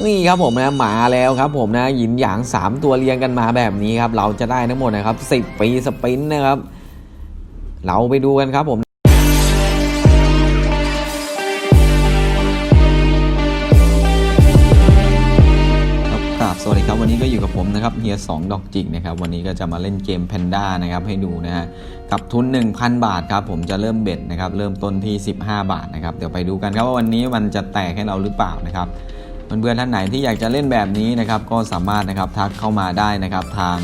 นี่ครับผมนะมาแล้วครับผมนะหยินหยาง 3 ตัวเรียงกันมาแบบนี้ครับ เราจะได้ทั้งหมดนะครับ 10 ปีสปินนะครับ เราไปดูกันครับผมครับสวัสดีครับวันนี้ก็อยู่กับผมนะครับเฮียสองดอกจิกนะครับวันนี้ก็จะมาเล่นเกม Panda นะครับให้ดูนะฮะกับทุน 1,000 บาทครับผมจะเริ่มเบ็ดนะครับเริ่มต้นที่ 15 บาทนะครับเดี๋ยวไปดูกันครับว่าวันนี้มันจะแตกให้เราหรือเปล่านะครับ เพื่อนๆท่านไหนที่อยากจะเล่นแบบนี้นะครับก็สามารถนะครับทักเข้ามาได้นะครับทาง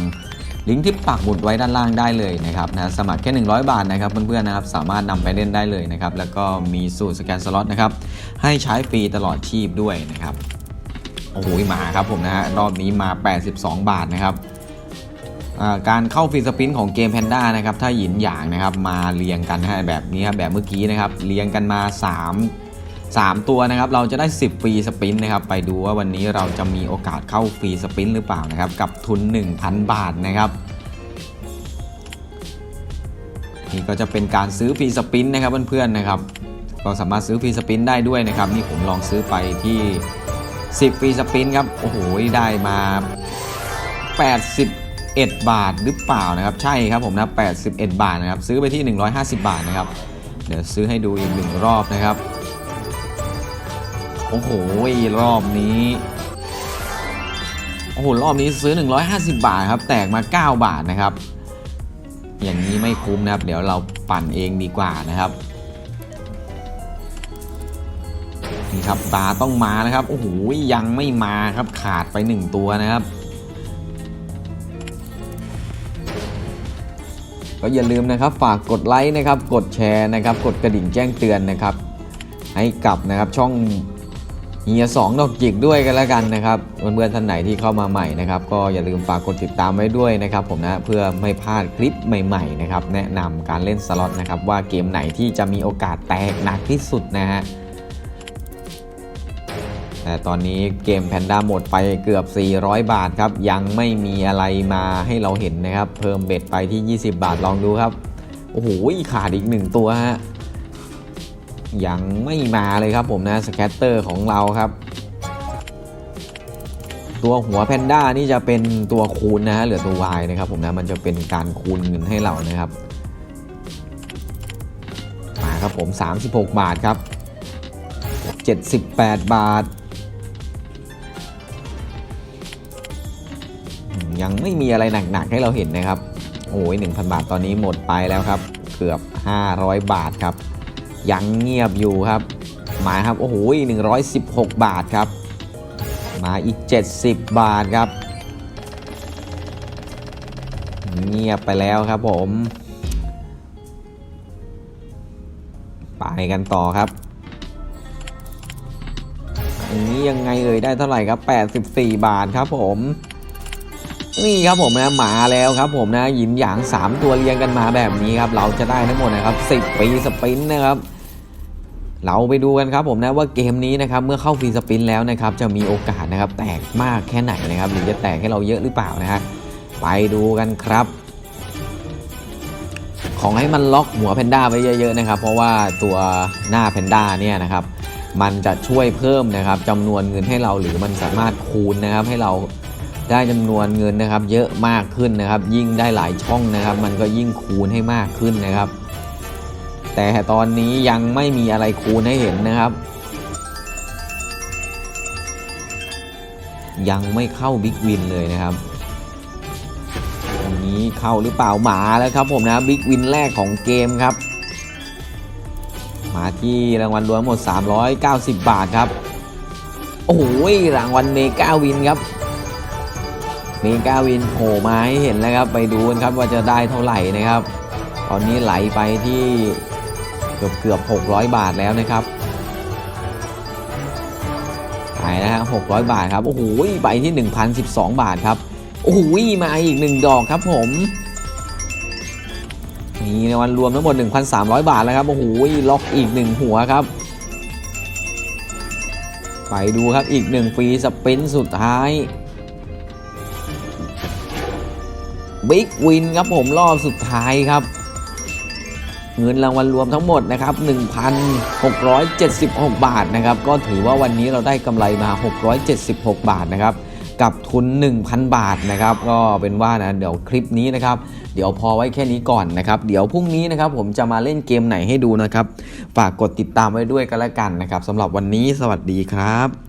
ลิงก์ที่ปักหมุดไว้ด้านล่างได้เลยนะครับนะสมัครแค่ 100 บาทนะครับเพื่อนๆนะครับสามารถนำไปเล่นได้เลยนะครับแล้วก็มีสูตรสแกนสล็อตนะครับให้ใช้ฟรีตลอดชีพด้วยนะครับโอ้โหมาครับผมนะฮะรอบนี้มา 82 บาทนะครับการเข้าฟรีสปินของเกมแพนด้านะครับถ้าหยินหยางนะครับมาเรียงกันนะฮะแบบนี้ครับแบบเมื่อกี้นะครับเรียงกันมา 3 3 ตัวนะครับเราจะได้ 10 ฟรีสปินนะครับไปดูว่าวันนี้เราจะมีโอกาสเข้าฟรีสปินหรือเปล่านะครับกับทุน 1,000 บาทนะครับนี่ก็จะเป็นการซื้อฟรีสปินนะครับเพื่อนๆนะครับก็สามารถซื้อฟรีสปินได้ด้วยนะครับนี่ผมลองซื้อไปที่ 10ฟรีสปินครับโอ้โหได้มา 81 บาทหรือเปล่านะครับใช่ครับผมนะ81 บาทนะครับซื้อไปที่ 150 บาทนะครับเดี๋ยวซื้อให้ดูอีกหนึ่งรอบนะครับ โอ้โหรอบนี้ โอ้โห รอบนี้ซื้อ 150 บาทครับ แตกมา 9 บาทนะครับ อย่างนี้ไม่คุ้มนะครับ เดี๋ยวเราปั่นเองดีกว่านะครับ นี่ครับตาต้องมานะครับ โอ้โห ยังไม่มาครับ ขาดไป 1 ตัวนะครับก็อย่าลืมนะครับฝากกดไลค์นะครับ กดแชร์นะครับ กดกระดิ่งแจ้งเตือนนะครับ ให้กับนะครับช่อง เฮียสองดอกจิกด้วยกันแล้วกันนะครับเพื่อนๆท่านไหนที่เข้ามาใหม่นะครับก็อย่าลืมฝากกดติดตามไว้ด้วยนะครับผมนะเพื่อไม่พลาดคลิปใหม่ๆนะครับแนะนำการเล่นสล็อตนะครับว่าเกมไหนที่จะมีโอกาสแตกหนักที่สุดนะฮะแต่ตอนนี้เกมแพนด้าหมดไปเกือบ 400 บาทครับ ยังไม่มีอะไรมาให้เราเห็นนะครับ เพิ่มเบ็ดไปที่ 20 บาทลองดูครับ โอ้โหขาดอีกหนึ่งตัวฮะ ยังไม่มาเลยครับผมนะสแคตเตอร์ของเราครับ ตัวหัวแพนด้านี่จะเป็นตัวคูณนะฮะเหลือตัว Y นะครับผมนะมันจะเป็นการคูณเงินให้เรานะครับมาครับผม 36 บาทครับ 78 บาท ยังไม่มีอะไรหนักๆให้เราเห็นนะครับโอ้ย1,000 บาทตอนนี้หมดไปแล้วครับ เกือบ 500 บาทครับ ยังเงียบอยู่ครับ มาครับ โอ้โห116 บาทครับ มาอีก 70 บาทครับ เงียบไปแล้วครับผม ไปกันต่อครับอันนี้ยังไงเอ่ยได้เท่าไหร่ครับ 84 บาทครับผม นี่ครับผมนะมาแล้วครับผมนะหยินหยาง 3 ตัวเรียงกันมาแบบนี้ครับเราจะได้ทั้งหมดนะครับ 10 ปีสปรินต์นะครับเราไปดูกันครับผมนะว่าเกมนี้นะครับเมื่อเข้าฟรีสปรินต์แล้วนะครับจะมีโอกาสนะครับแตกมากแค่ไหนนะครับหรือจะแตกให้เราเยอะหรือเปล่านะฮะไปดูกันครับ ของให้มันล็อกหัวแพนด้าไว้เยอะๆนะครับ เพราะว่าตัวหน้าแพนด้าเนี่ยนะครับมันจะช่วยเพิ่มนะครับจำนวนเงินให้เราหรือมันสามารถคูณนะครับให้เรา ได้จำนวนเงินนะครับ เยอะมากขึ้นนะครับ ยิ่งได้หลายช่องนะครับ มันก็ยิ่งคูณให้มากขึ้นนะครับ แต่ตอนนี้ยังไม่มีอะไรคูณให้เห็นนะครับ ยังไม่เข้าบิ๊กวินเลยนะครับอันนี้เข้าหรือเปล่าหมาแล้วครับผมนะบิ๊กวินแรกของเกมครับมาที่รางวัลรวมหมด 390 บาทครับ โอ้โหรางวัลเมกาวินครับ มีกาวินโผล่มาให้เห็นแล้วครับ ไปดูกันครับว่าจะได้เท่าไหร่นะครับ ตอนนี้ไหลไปที่เกือบเกือบ600 บาทแล้วนะครับไปนะฮะ600 บาทครับ โอ้โหไปที่ 1,012 บาทครับ โอ้โหมาอีกหนึ่งดอกครับผมนี่ในวันรวมทั้งหมด 1,300 บาทแล้วครับ โอ้โหล็อกอีก 1 หัวครับ ไปดูครับอีก1ฟรีสปินสุดท้าย บิ๊กวินครับผมรอบสุดท้ายครับ เงินรางวัลรวมทั้งหมดนะครับ 1,676 บาทนะครับ ก็ถือว่าวันนี้เราได้กำไรมา 676 บาทนะครับกับทุน 1,000 บาทนะครับ ก็เป็นว่านะเดี๋ยวคลิปนี้นะครับ เดี๋ยวพอไว้แค่นี้ก่อนนะครับ เดี๋ยวพรุ่งนี้นะครับ ผมจะมาเล่นเกมไหนให้ดูนะครับ ฝากกดติดตามไว้ด้วยกันละกันนะครับสำหรับวันนี้สวัสดีครับ